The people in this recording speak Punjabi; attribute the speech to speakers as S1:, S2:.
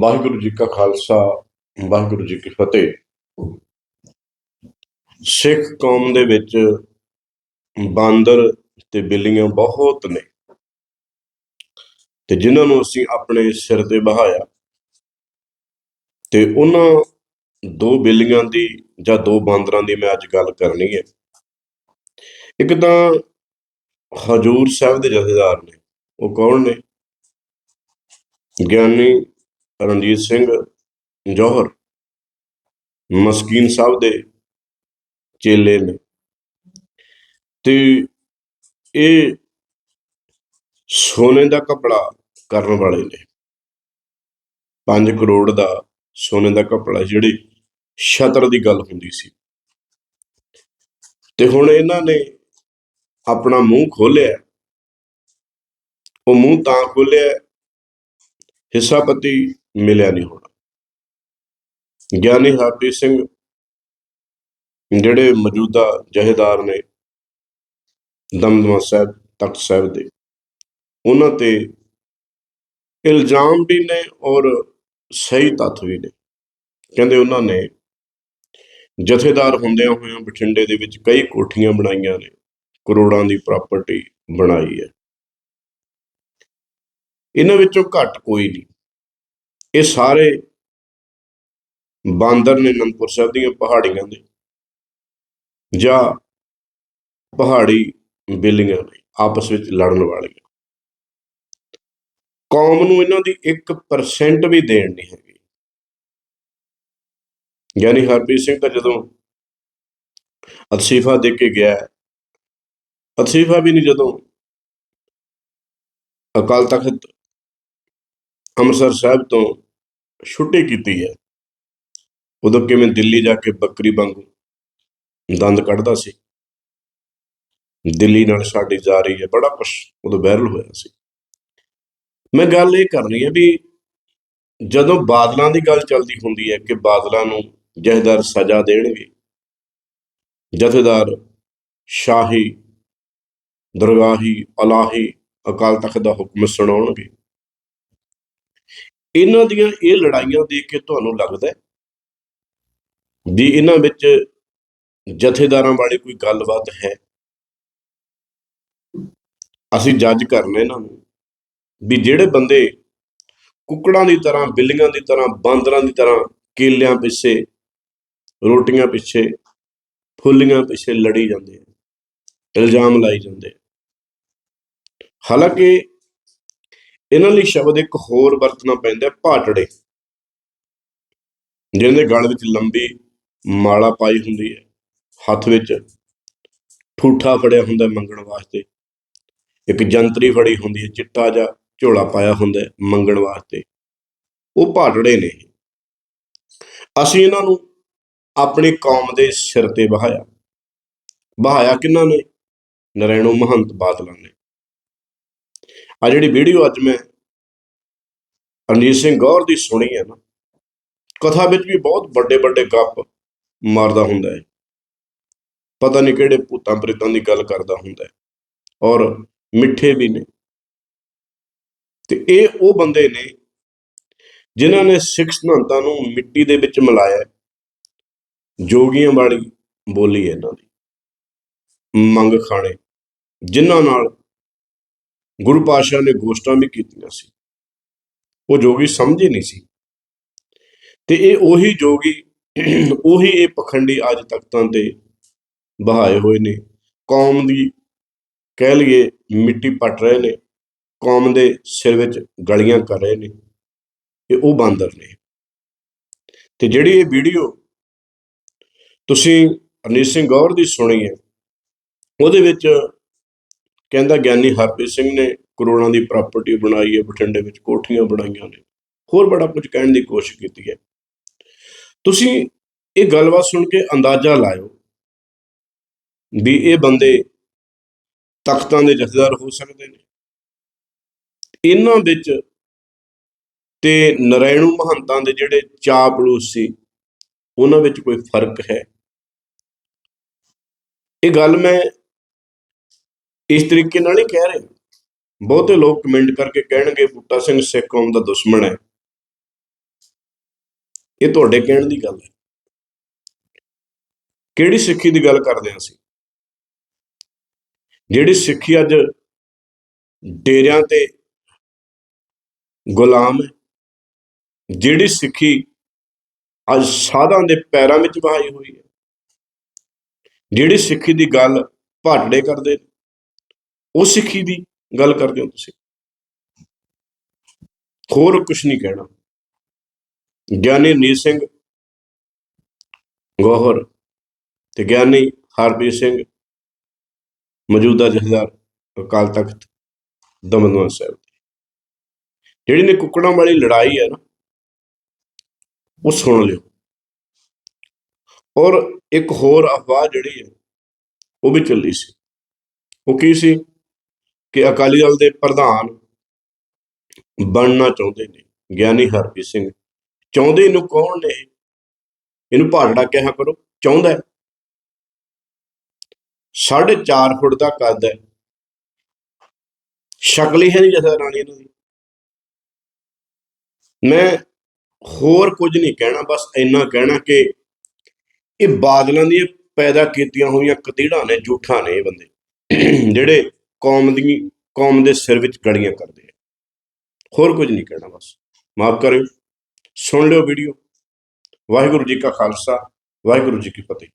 S1: ਵਾਹਿਗੁਰੂ ਜੀ ਕਾ ਖਾਲਸਾ, ਵਾਹਿਗੁਰੂ ਜੀ ਕੀ ਫਤਿਹ। ਸਿੱਖ ਕੌਮ ਦੇ ਵਿੱਚ ਬਾਂਦਰ ਤੇ ਬਿੱਲੀਆਂ ਬਹੁਤ ਨੇ। ਤੇ ਜਿਨ੍ਹਾਂ ਨੂੰ ਅਸੀਂ ਆਪਣੇ ਸਿਰ ਤੇ ਬਹਾਇਆ, ਤੇ ਉਹਨਾਂ ਦੋ ਬਿੱਲੀਆਂ ਦੀ ਜਾਂ ਦੋ ਬਾਂਦਰਾਂ ਦੀ ਮੈਂ ਅੱਜ ਗੱਲ ਕਰਨੀ ਹੈ। ਇੱਕ ਤਾਂ ਹਜੂਰ ਸਾਹਿਬ ਦੇ ਜਥੇਦਾਰ ਨੇ, ਉਹ ਕੌਣ ਨੇ? ਗਿਆਨੀ ਰਣਜੀਤ ਸਿੰਘ ਜੋਹਰ ਮਸਕੀਨ ਸਾਹਿਬ ਦੇ ਚੇਲੇ ਨੇ। ਤੇ ਇਹ ਸੋਨੇ ਦਾ ਕਪੜਾ ਕਰਨ ਵਾਲੇ ਨੇ। 5 ਕਰੋੜ ਦਾ ਸੋਨੇ ਦਾ ਕਪੜਾ, ਜਿਹੜੀ ਸ਼ਤਰ ਦੀ ਗੱਲ ਹੁੰਦੀ ਸੀ। ਤੇ ਹੁਣ ਇਹਨਾਂ ਨੇ ਆਪਣਾ ਮੂੰਹ ਖੋਲਿਆ ਉਹ ਮੂੰਹ ਤਾਂ ਖੋਲਿਆ ਹਿੱਸਾਪਤੀ ਮਿਲਿਆ ਨਹੀਂ ਹੋਣਾ। ਗਿਆਨੀ ਹਰਪ੍ਰੀਤ ਸਿੰਘ ਜਿਹੜੇ ਮੌਜੂਦਾ ਜਹੇਦਾਰ ਨੇ ਦਮਦਮਾ ਸਾਹਿਬ, ਤਖਤ ਸਾਹਿਬ ਦੇ, ਉਹਨਾਂ ਤੇ ਇਲਜ਼ਾਮ ਵੀ ਨੇ ਔਰ ਸਹੀ ਤੱਥ ਵੀ ਨੇ। ਕਹਿੰਦੇ ਉਹਨਾਂ ਨੇ ਜਥੇਦਾਰ ਹੁੰਦਿਆਂ ਹੋਇਆਂ ਬਠਿੰਡੇ ਦੇ ਵਿੱਚ ਕਈ ਕੋਠੀਆਂ ਬਣਾਈਆਂ ਨੇ, ਕਰੋੜਾਂ ਦੀ ਪ੍ਰਾਪਰਟੀ ਬਣਾਈ ਹੈ। ਇਹਨਾਂ ਵਿੱਚੋਂ ਘੱਟ ਕੋਈ ਨਹੀਂ। ਇਹ ਸਾਰੇ ਬਾਂਦਰ ਨੇ ਅਨੰਦਪੁਰ ਸਾਹਿਬ ਦੀਆਂ ਪਹਾੜੀਆਂ ਦੇ ਜਾਂ ਪਹਾੜੀ ਬਿੱਲੀਆਂ ਨੇ ਆਪਸ ਵਿੱਚ ਲੜਨ ਵਾਲੀਆਂ। ਕੌਮ ਨੂੰ ਇਹਨਾਂ ਦੀ 1% ਵੀ ਦੇਣ ਨਹੀਂ ਹੈਗੀ। ਯਾਨੀ ਹਰਪ੍ਰੀਤ ਸਿੰਘ ਤਾਂ ਜਦੋਂ ਅਸੀਫਾ ਦੇ ਕੇ ਗਿਆ ਅਸੀਫਾ ਵੀ ਨਹੀਂ ਜਦੋਂ ਅਕਾਲ ਤਖਤ ਅੰਮ੍ਰਿਤਸਰ ਸਾਹਿਬ ਤੋਂ ਛੁੱਟੀ ਕੀਤੀ ਹੈ। ਉਦੋਂ ਕਿਵੇਂ ਦਿੱਲੀ ਜਾ ਕੇ ਬੱਕਰੀ ਵਾਂਗੂ ਦੰਦ ਕੱਢਦਾ ਸੀ। ਦਿੱਲੀ ਨਾਲ ਸਾਡੀ ਜਾ ਰਹੀ ਹੈ, ਬੜਾ ਕੁਛ ਉਦੋਂ ਵਾਇਰਲ ਹੋਇਆ ਸੀ। ਮੈਂ ਗੱਲ ਇਹ ਕਰਨੀ ਹੈ ਵੀ ਜਦੋਂ ਬਾਦਲਾਂ ਦੀ ਗੱਲ ਚੱਲਦੀ ਹੁੰਦੀ ਹੈ ਕਿ ਬਾਦਲਾਂ ਨੂੰ ਜਹੇਦਾਰ ਸਜ਼ਾ ਦੇਣਗੇ, ਜਥੇਦਾਰ ਸ਼ਾਹੀ, ਦਰਗਾਹੀ, ਅਲਾਹੀ ਅਕਾਲ ਤਖਤ ਦਾ ਹੁਕਮ ਸੁਣਾਉਣਗੇ ਇਹਨਾਂ ਦੀਆਂ ਇਹ ਲੜਾਈਆਂ ਦੇਖ ਕੇ ਤੁਹਾਨੂੰ ਲੱਗਦਾ ਹੈ ਵੀ ਇਹਨਾਂ ਵਿੱਚ ਜਥੇਦਾਰਾਂ ਵਾਲੇ ਕੋਈ ਗੱਲਬਾਤ ਹੈ? ਅਸੀਂ ਜੱਜ ਕਰਨੇ ਇਹਨਾਂ ਨੂੰ ਵੀ ਜਿਹੜੇ ਬੰਦੇ ਕੁੱਕੜਾਂ ਦੀ ਤਰ੍ਹਾਂ, ਬਿੱਲੀਆਂ ਦੀ ਤਰ੍ਹਾਂ, ਬਾਂਦਰਾਂ ਦੀ ਤਰ੍ਹਾਂ ਕੇਲਿਆਂ ਪਿੱਛੇ, ਰੋਟੀਆਂ ਪਿੱਛੇ, ਫੁੱਲੀਆਂ ਪਿੱਛੇ ਲੜੀ ਜਾਂਦੇ ਆ, ਇਲਜ਼ਾਮ ਲਾਈ ਜਾਂਦੇ ਹਾਲਾਂਕਿ ਇਹਨਾਂ ਲਈ ਸ਼ਬਦ ਇੱਕ ਹੋਰ ਵਰਤਣਾ ਪੈਂਦਾ ਹੈ, ਭਾਟੜੇ। ਜਿਹਦੇ ਗਲ ਵਿੱਚ ਲੰਬੀ ਮਾਲਾ ਪਾਈ ਹੁੰਦੀ ਹੈ ਹੱਥ ਵਿੱਚ ਠੂਠਾ ਫੜਿਆ ਹੁੰਦਾ ਮੰਗਣ ਵਾਸਤੇ। ਇੱਕ ਜੰਤਰੀ ਫੜੀ ਹੁੰਦੀ ਹੈ ਚਿੱਟਾ ਜਿਹਾ ਝੋਲਾ ਪਾਇਆ ਹੁੰਦਾ ਮੰਗਣ ਵਾਸਤੇ। ਉਹ ਭਾਟੜੇ ਨੇ। ਅਸੀਂ ਇਹਨਾਂ ਨੂੰ ਆਪਣੀ ਕੌਮ ਦੇ ਸਿਰ ਤੇ ਬਹਾਇਆ। ਬਹਾਇਆ ਕਿਹਨਾਂ ਨੇ? ਨਰੈਣੋ ਮਹੰਤ ਬਾਦਲਾਂ ਨੇ। ਆ ਜਿਹੜੀ ਵੀਡੀਓ ਅੱਜ ਮੈਂ ਰਣਜੀਤ ਸਿੰਘ ਗੌਰ ਦੀ ਸੁਣੀ ਹੈ ਨਾ, ਕਥਾ ਵਿੱਚ ਵੀ ਬਹੁਤ ਵੱਡੇ ਵੱਡੇ ਗੱਪ ਮਾਰਦਾ ਹੁੰਦਾ ਹੈ। ਪਤਾ ਨਹੀਂ ਕਿਹੜੇ ਭੂਤਾਂ ਪ੍ਰੇਤਾਂ ਦੀ ਗੱਲ ਕਰਦਾ ਹੁੰਦਾ ਹੈ ਔਰ ਮਿੱਠੇ ਵੀ ਨੇ। ਤੇ ਇਹ ਉਹ ਬੰਦੇ ਨੇ ਜਿਨ੍ਹਾਂ ਨੇ ਸਿੱਖ ਸਿਧਾਂਤਾਂ ਨੂੰ ਮਿੱਟੀ ਦੇ ਵਿੱਚ ਮਿਲਾਇਆ ਜੋਗੀਆਂ ਵਾਲੀ ਬੋਲੀ ਹੈ ਇਹਨਾਂ ਦੀ, ਮੰਗ ਖਾਣੇ, ਜਿਨ੍ਹਾਂ ਨਾਲ ਗੁਰੂ ਪਾਤਸ਼ਾਹ ਨੇ ਗੋਸ਼ਟਾਂ ਵੀ ਕੀਤੀਆਂ ਸੀ। ਉਹ ਜੋਗੀ ਸਮਝੇ ਨਹੀਂ ਸੀ। ਤੇ ਇਹ ਉਹੀ ਜੋਗੀ, ਉਹੀ ਇਹ ਪਖੰਡੀ ਅੱਜ ਤਖਤਾਂ ਤੇ ਬਹਾਏ ਹੋਏ ਨੇ। ਕੌਮ ਦੀ ਕਹਿ ਲਈਏ ਮਿੱਟੀ ਪੱਟ ਰਹੇ ਨੇ। ਕੌਮ ਦੇ ਸਿਰ ਵਿੱਚ ਗਲੀਆਂ ਕਰ ਰਹੇ ਨੇ। ਇਹ ਉਹ ਬਾਂਦਰ ਨੇ। ਤੇ ਜਿਹੜੀ ਇਹ ਵੀਡੀਓ ਤੁਸੀਂ ਅਨੀਤ ਸਿੰਘ ਗੌਰ ਦੀ ਸੁਣੀ ਹੈ, ਉਹਦੇ ਵਿੱਚ ਕਹਿੰਦਾ ਗਿਆਨੀ ਹਰਪ੍ਰੀਤ ਸਿੰਘ ਨੇ ਕਰੋੜਾਂ ਦੀ ਪ੍ਰਾਪਰਟੀ ਬਣਾਈ ਹੈ, ਬਠਿੰਡੇ ਵਿੱਚ ਕੋਠੀਆਂ ਬਣਾਈਆਂ ਨੇ। ਹੋਰ ਬੜਾ ਕੁਝ ਕਹਿਣ ਦੀ ਕੋਸ਼ਿਸ਼ ਕੀਤੀ ਹੈ। ਤੁਸੀਂ ਇਹ ਗੱਲਬਾਤ ਸੁਣ ਕੇ ਅੰਦਾਜ਼ਾ ਲਾਇਓ ਵੀ ਇਹ ਬੰਦੇ ਤਖਤਾਂ ਦੇ ਜਥੇਦਾਰ ਹੋ ਸਕਦੇ ਨੇ। ਇਹਨਾਂ ਵਿੱਚ ਤੇ ਨਰੈਣੂ ਮਹੰਤਾਂ ਦੇ ਜਿਹੜੇ ਚਾਪਲੂਸ ਸੀ, ਉਹਨਾਂ ਵਿੱਚ ਕੋਈ ਫ਼ਰਕ ਹੈ? ਇਹ ਗੱਲ ਮੈਂ ਇਸ ਤਰੀਕੇ ਨਾਲ ਹੀ ਕਹਿ ਰਹੇ। ਬਹੁਤੇ ਲੋਕ ਕਮੈਂਟ ਕਰਕੇ ਕਹਿਣਗੇ, ਬੂਟਾ ਸਿੰਘ ਸਿੱਖ ਕੌਮ ਦਾ ਦੁਸ਼ਮਣ ਹੈ। ਇਹ ਤੁਹਾਡੇ ਕਹਿਣ ਦੀ ਗੱਲ ਹੈ। ਕਿਹੜੀ ਸਿੱਖੀ ਦੀ ਗੱਲ ਕਰਦੇ ਹਾਂ ਅਸੀਂ? ਜਿਹੜੀ ਸਿੱਖੀ ਅੱਜ ਡੇਰਿਆਂ ਤੇ ਗੁਲਾਮ ਹੈ। ਜਿਹੜੀ ਸਿੱਖੀ ਅੱਜ ਸਾਧਾਂ ਦੇ ਪੈਰਾਂ ਵਿੱਚ ਵਹਾਈ ਹੋਈ ਹੈ। ਜਿਹੜੀ ਸਿੱਖੀ ਦੀ ਗੱਲ ਭਾਟੜੇ ਕਰਦੇ ਨੇ। ਉਹ ਸਿੱਖੀ ਦੀ ਗੱਲ ਕਰਦੇ ਹੋ ਤੁਸੀਂ। ਹੋਰ ਕੁਝ ਨਹੀਂ ਕਹਿਣਾ। ਗਿਆਨੀ ਨੀਤ ਸਿੰਘ ਗੋਹਰ ਤੇ ਗਿਆਨੀ ਹਰਪ੍ਰੀਤ ਸਿੰਘ ਮੌਜੂਦਾ ਜਥੇਦਾਰ ਅਕਾਲ ਤਖਤ ਦਮਦਮਾ ਸਾਹਿਬ। ਜਿਹੜੀ ਨੇ ਕੁੱਕੜਾਂ ਵਾਲੀ ਲੜਾਈ ਹੈ ਨਾ, ਉਹ ਸੁਣ ਲਿਓ। ਔਰ ਇੱਕ ਹੋਰ ਅਫਵਾਹ ਜਿਹੜੀ ਹੈ, ਉਹ ਵੀ ਚੱਲੀ ਸੀ। ਉਹ ਕੀ ਸੀ? ਕਿ ਅਕਾਲੀ ਦਲ ਦੇ ਪ੍ਰਧਾਨ ਬਣਨਾ ਚਾਹੁੰਦੇ ਨੇ, ਗਿਆਨੀ ਹਰਪ੍ਰੀਤ ਸਿੰਘ। ਚਾਹੁੰਦੇ ਇਹਨੂੰ ਕੌਣ ਨੇ? ਇਹਨੂੰ ਭਾੜੜਾ ਕਿਹਾ ਕਰੋ, ਚਾਹੁੰਦਾ ਹੈ। ਸਾਢੇ 4 ਫੁੱਟ ਦਾ ਕੱਦ ਹੈ। ਸ਼ਕਲ ਹੀ ਹੈ ਨਹੀਂ ਜਥਾ ਰਾਣੀ ਇਹਨਾਂ ਦੀ। ਮੈਂ ਹੋਰ ਕੁਝ ਨਹੀਂ ਕਹਿਣਾ, ਬਸ ਇੰਨਾ ਕਹਿਣਾ ਕਿ ਇਹ ਬਾਦਲਾਂ ਦੀਆਂ ਪੈਦਾ ਕੀਤੀਆਂ ਹੋਈਆਂ ਕਤੀੜਾਂ ਨੇ ਝੂਠਾਂ ਨੇ ਇਹ ਬੰਦੇ। ਜਿਹੜੇ ਕੌਮ ਦੀ, ਕੌਮ ਦੇ ਸਿਰ ਵਿੱਚ ਗੜੀਆਂ ਕਰਦੇ ਆ। ਹੋਰ ਕੁਝ ਨਹੀਂ ਕਹਿਣਾ ਬਸ। ਮਾਫ ਕਰਿਓ। ਸੁਣ ਲਿਓ ਵੀਡੀਓ। ਵਾਹਿਗੁਰੂ ਜੀ ਕਾ ਖਾਲਸਾ, ਵਾਹਿਗੁਰੂ ਜੀ ਕੀ ਫਤਿਹ।